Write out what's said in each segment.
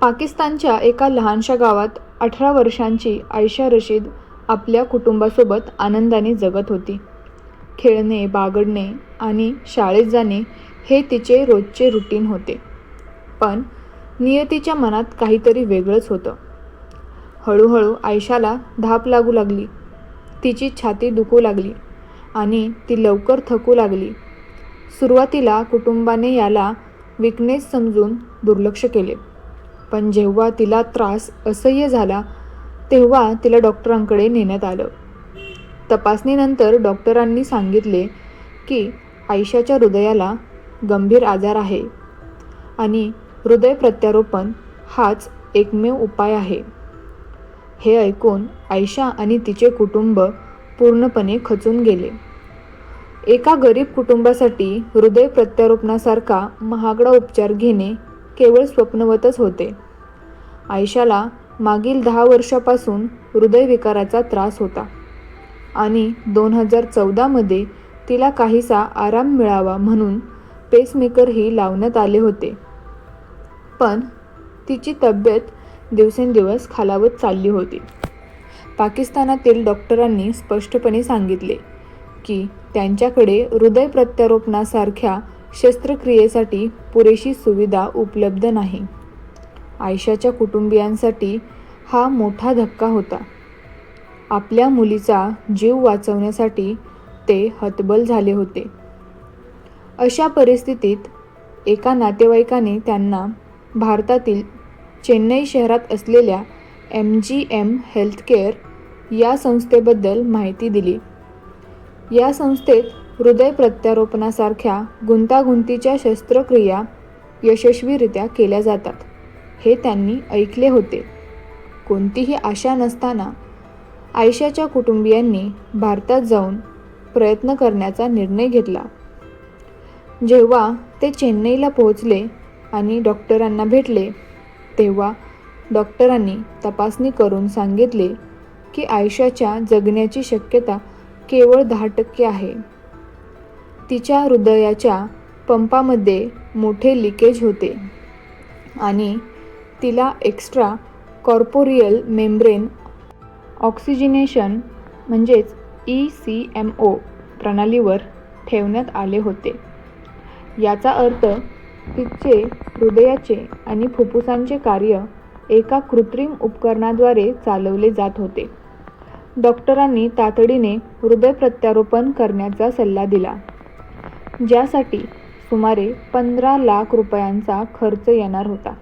पाकिस्तानच्या एका लहानशा गावात अठरा वर्षांची आयशा रशीद आपल्या कुटुंबासोबत आनंदाने जगत होती. खेळणे बागडणे आणि शाळेत जाणे हे तिचे रोजचे रुटीन होते. पण नियतीच्या मनात काहीतरी वेगळंच होतं. हळूहळू आयशाला धाप लागू लागली. तिची छाती दुखू लागली आणि ती लवकर थकू लागली. सुरुवातीला कुटुंबाने याला विकनेस समजून दुर्लक्ष केले. पण जेव्हा तिला त्रास असह्य झाला तेव्हा तिला डॉक्टरांकडे नेण्यात आलं. तपासणीनंतर डॉक्टरांनी सांगितले की आयशाच्या हृदयाला गंभीर आजार आहे आणि हृदय प्रत्यारोपण हाच एकमेव उपाय आहे. हे ऐकून आयशा आणि तिचे कुटुंब पूर्णपणे खचून गेले. एका गरीब कुटुंबासाठी हृदय प्रत्यारोपणासारखा महागडा उपचार घेणे केवळ स्वप्नवतच होते. आयशाला मागील दहा वर्षापासून हृदयविकाराचा त्रास होता आणि दोन हजार चौदामध्ये तिला काहीसा आराम मिळावा म्हणून पेसमेकरही लावण्यात आले होते. पण तिची तब्येत दिवसेंदिवस खालावत चालली होती. पाकिस्तानातील डॉक्टरांनी स्पष्टपणे सांगितले की त्यांच्याकडे हृदय प्रत्यारोपणासारख्या शस्त्रक्रियेसाठी पुरेशी सुविधा उपलब्ध नाही. आयशाच्या कुटुंबियांसाठी हा मोठा धक्का होता. आपल्या मुलीचा जीव वाचवण्यासाठी ते हतबल झाले होते. अशा परिस्थितीत एका नातेवाईकाने त्यांना भारतातील चेन्नई शहरात असलेल्या एम जी एम हेल्थकेअर या संस्थेबद्दल माहिती दिली. या संस्थेत हृदय प्रत्यारोपणासारख्या गुंतागुंतीच्या शस्त्रक्रिया यशस्वीरित्या केल्या जातात. हे त्यांनी ऐकले होते. कोणतीही आशा नसताना आयशाच्या कुटुंबियांनी भारतात जाऊन प्रयत्न करण्याचा निर्णय घेतला. जेव्हा ते चेन्नईला पोहोचले आणि डॉक्टरांना भेटले तेव्हा डॉक्टरांनी तपासणी करून सांगितले की आयशाच्या जगण्याची शक्यता केवळ दहा टक्के आहे. तिच्या हृदयाच्या पंपामध्ये मोठे लिकेज होते आणि तिला एक्स्ट्रा कॉर्पोरियल मेम्ब्रेन ऑक्सिजिनेशन म्हणजेच ई सी एम ओ प्रणालीवर ठेवण्यात आले होते. याचा अर्थ तिचे हृदयाचे आणि फुफ्फुसांचे कार्य एका कृत्रिम उपकरणाद्वारे चालवले जात होते. डॉक्टरांनी तातडीने हृदय प्रत्यारोपण करण्याचा सल्ला दिला. ज्यासाठी सुमारे पंधरा लाख रुपयांचा खर्च येणार होता.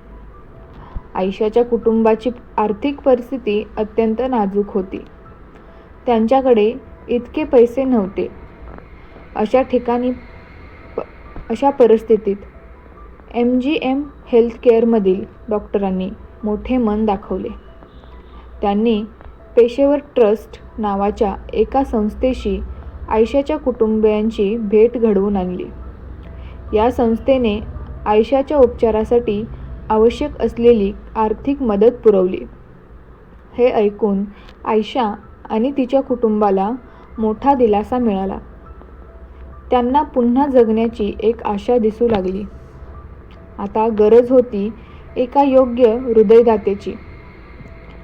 आयशाच्या कुटुंबाची आर्थिक परिस्थिती अत्यंत नाजूक होती. त्यांच्याकडे इतके पैसे नव्हते. अशा ठिकाणी प अशा परिस्थितीत एम जी एम हेल्थकेअरमधील डॉक्टरांनी मोठे मन दाखवले. त्यांनी पेशेवर ट्रस्ट नावाच्या एका संस्थेशी आयशाच्या कुटुंबियांची भेट घडवून आणली. या संस्थेने आयशाच्या उपचारासाठी आवश्यक असलेली आर्थिक मदत पुरवली. हे ऐकून आयशा आणि तिच्या कुटुंबाला मोठा दिलासा मिळाला. त्यांना पुन्हा जगण्याची एक आशा दिसू लागली. आता गरज होती एका योग्य हृदयदातेची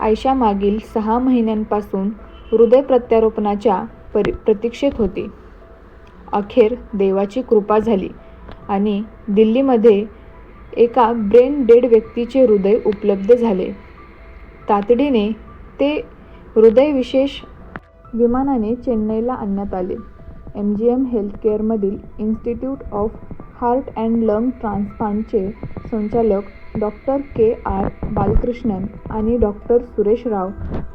आयशा मागील सहा महिन्यांपासून हृदय प्रत्यारोपणाच्या परि प्रतीक्षित होती. अखेर देवाची कृपा झाली आणि दिल्लीमध्ये एका ब्रेन डेड व्यक्तीचे हृदय उपलब्ध झाले. तातडीने ते हृदय विशेष विमानाने चेन्नईला आणण्यात आले. M G M हेल्थकेअरमधील institute of heart and lung ट्रान्सप्लांटचे संचालक डॉक्टर के आर बालकृष्णन आणि डॉक्टर सुरेश राव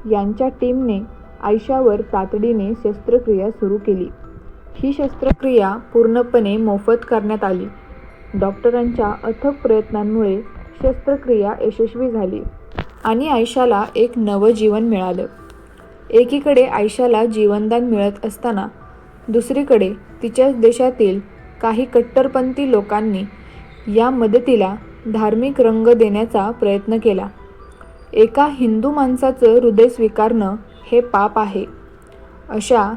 यांच्या टीमने आयशावर तातडीने शस्त्रक्रिया सुरू केली. ही शस्त्रक्रिया पूर्णपणे मोफत करण्यात आली. डॉक्टरांच्या अथक प्रयत्नांमुळे शस्त्रक्रिया यशस्वी झाली आणि आयशाला एक नवं जीवन मिळालं. एकीकडे आयशाला जीवनदान मिळत असताना दुसरीकडे तिच्याच देशातील काही कट्टरपंथी लोकांनी या मदतीला धार्मिक रंग देण्याचा प्रयत्न केला. एका हिंदू माणसाचं हृदय स्वीकारणं हे पाप आहे. अशा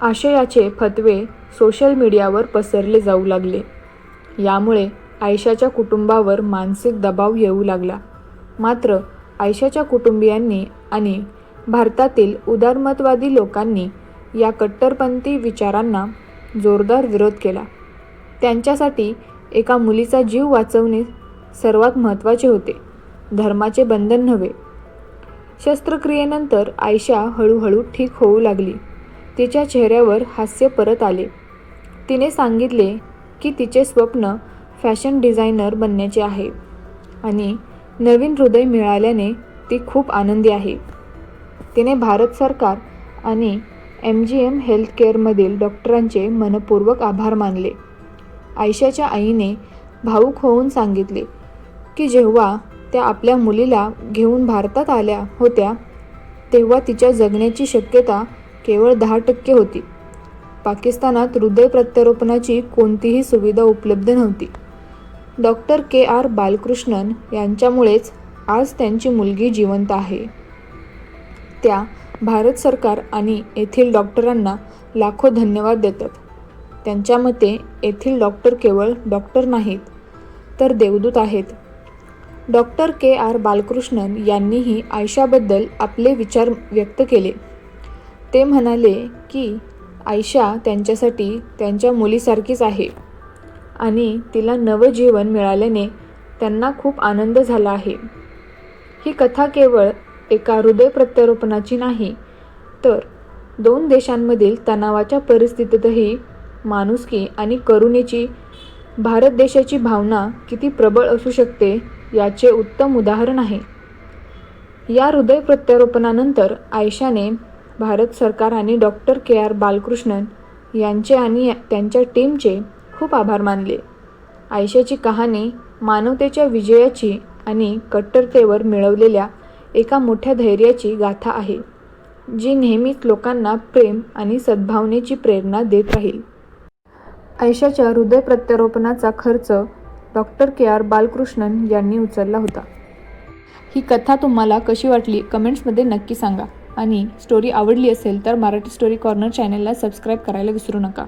आशयाचे फतवे सोशल मीडियावर पसरले जाऊ लागले. यामुळे आयशाच्या कुटुंबावर मानसिक दबाव येऊ लागला. मात्र आयशाच्या कुटुंबियांनी आणि भारतातील उदारमतवादी लोकांनी या कट्टरपंथी विचारांना जोरदार विरोध केला. त्यांच्यासाठी एका मुलीचा जीव वाचवणे सर्वात महत्त्वाचे होते. धर्माचे बंधन नव्हे शस्त्रक्रियेनंतर आयशा हळूहळू ठीक होऊ लागली. तिच्या चेहऱ्यावर हास्य परत आले. तिने सांगितले की तिचे स्वप्न फॅशन डिझायनर बनण्याचे आहे आणि नवीन हृदय मिळाल्याने ती खूप आनंदी आहे. तिने भारत सरकार आणि एम जी एम हेल्थकेअरमधील डॉक्टरांचे मनपूर्वक आभार मानले. आयशाच्या आईने भाऊक होऊन सांगितले की जेव्हा त्या आपल्या मुलीला घेऊन भारतात आल्या होत्या तेव्हा तिच्या जगण्याची शक्यता केवळ दहा टक्के होती. पाकिस्तानात हृदय प्रत्यारोपणाची कोणतीही सुविधा उपलब्ध नव्हती. Doctor K. आर. बालकृष्णन यांच्यामुळेच आज त्यांची मुलगी जिवंत आहे. त्या भारत सरकार आणि येथील डॉक्टरांना लाखो धन्यवाद देतात. त्यांच्या मते येथील डॉक्टर केवळ डॉक्टर नाहीत तर देवदूत आहेत. Doctor K. आर. बालकृष्णन यांनीही आयशाबद्दल आपले विचार व्यक्त केले. ते म्हणाले की आयशा त्यांच्यासाठी त्यांच्या मुलीसारखीच आहे आणि तिला नवं जीवन मिळाल्याने त्यांना खूप आनंद झाला आहे. ही कथा केवळ एका हृदय प्रत्यारोपणाची नाही तर दोन देशांमधील तणावाच्या परिस्थितीतही माणुसकी आणि करुणेची भारत देशाची भावना किती प्रबळ असू शकते याचे उत्तम उदाहरण आहे. या हृदय प्रत्यारोपणानंतर आयशाने भारत सरकार आणि डॉक्टर के आर बालकृष्णन यांचे आणि त्यांच्या टीमचे खूप आभार मानले. आयशाची कहाणी मानवतेच्या विजयाची आणि कट्टरतेवर मिळवलेल्या एका मोठ्या धैर्याची गाथा आहे जी नेहमीच लोकांना प्रेम आणि सद्भावनेची प्रेरणा देत राहील. आयशाच्या हृदय प्रत्यारोपणाचा खर्च डॉक्टर के आर बालकृष्णन यांनी उचलला होता. ही कथा तुम्हाला कशी वाटली कमेंट्समध्ये नक्की सांगा. आणि स्टोरी आवडली असेल तर मराठी स्टोरी कॉर्नर चॅनलला सबस्क्राईब करायला विसरू नका.